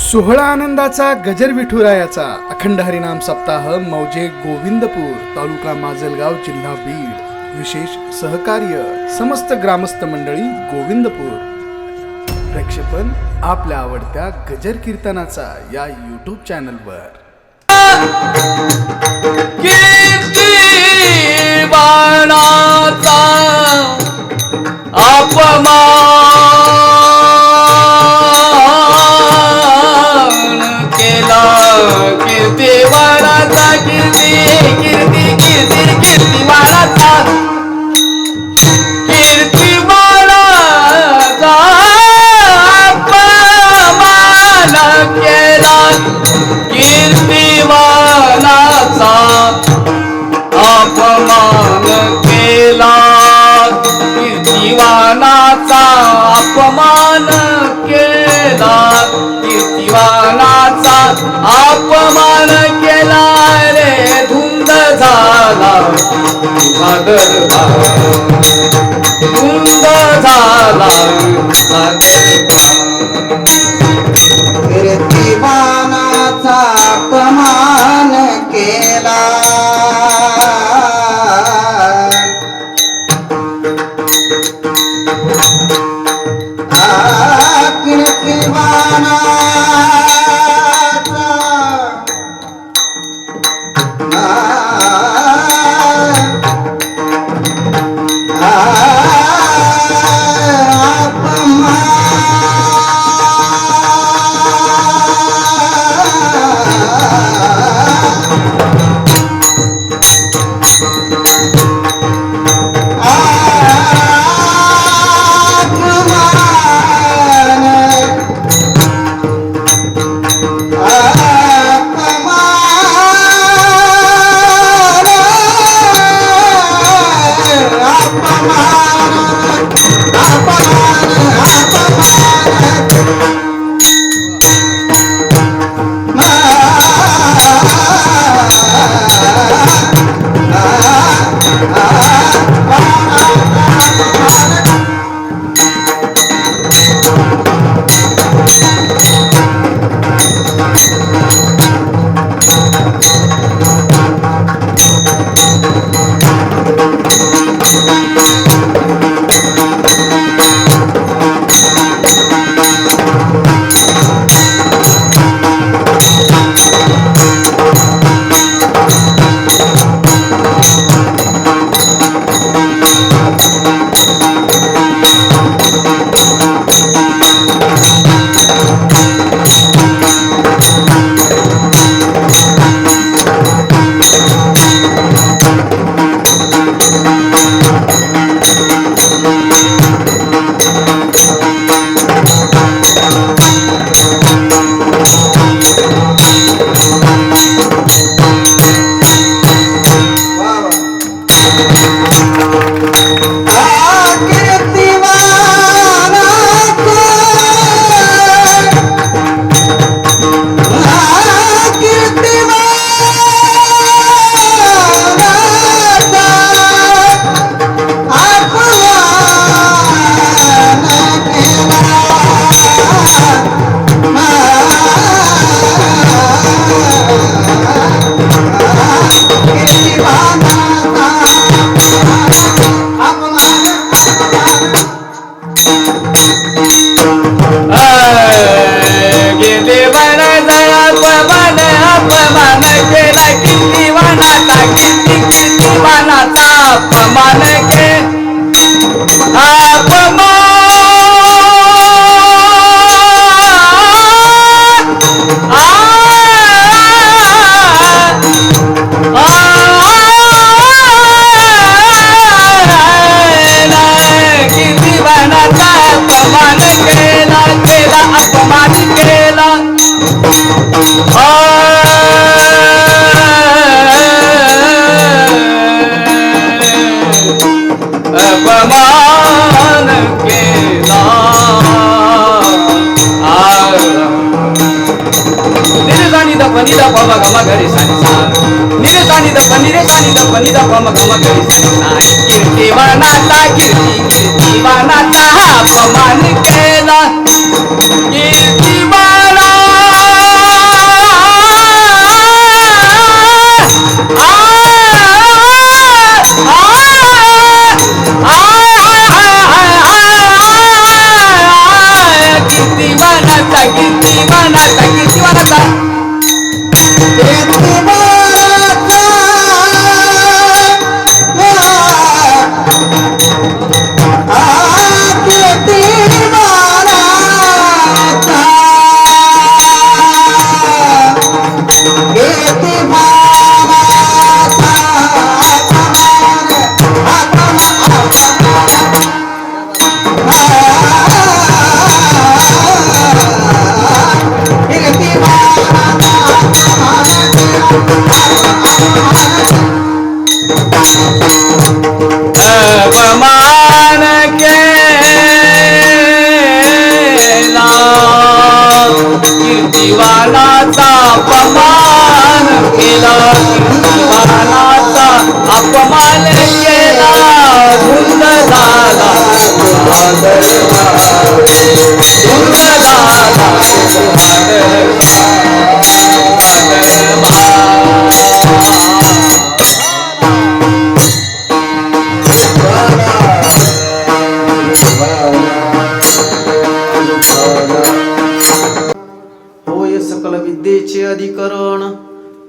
सोहळा आनंदाचा गजर विठुरायाचा. अखंड हरिनाम सप्ताह मौजे गोविंदपूर तालुका माजलगाव जिल्हा बीड. विशेष सहकार्य समस्त ग्रामस्थ मंडळी गोविंदपूर. प्रक्षेपण आपल्या आवडत्या गजर कीर्तनाचा या यूट्यूब चॅनलवर अपमान कीर्तिवानाचा अपमान केला. कीर्तिवानाचा अपमान केला रे धुंद झाला. तुझा दरबार. धुंद झाला. तुझा दरबार ದಾನಿ ದಪ್ಪ ನಿದಪ್ಪ ಮಗ ಮಗ ನಾಯಕಿ ದೇವನ ತಾಕಿ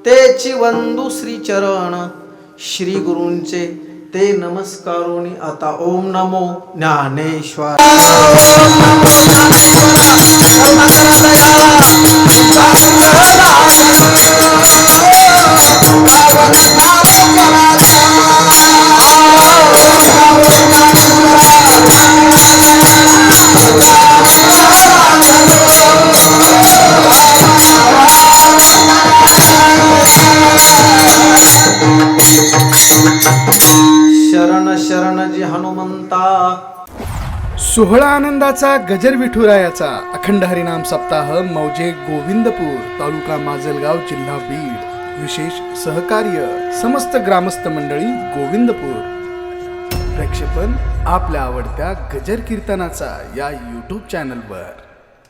तेची वंदू श्री चरण श्री गुरूंचे ते नमस्कारोनी आता ओम नमो ज्ञानेश्वर. सोहळा आनंदाचा गजर विठुरायाचा. अखंड हरिनाम सप्ताह मौजे गोविंदपूर तालुका माजलगाव जिल्हा बीड. विशेष सहकार्य समस्त ग्रामस्थ मंडळी गोविंदपूर. प्रक्षेपण आपल्या आवडत्या गजर कीर्तनाचा या यूट्यूब चॅनलवर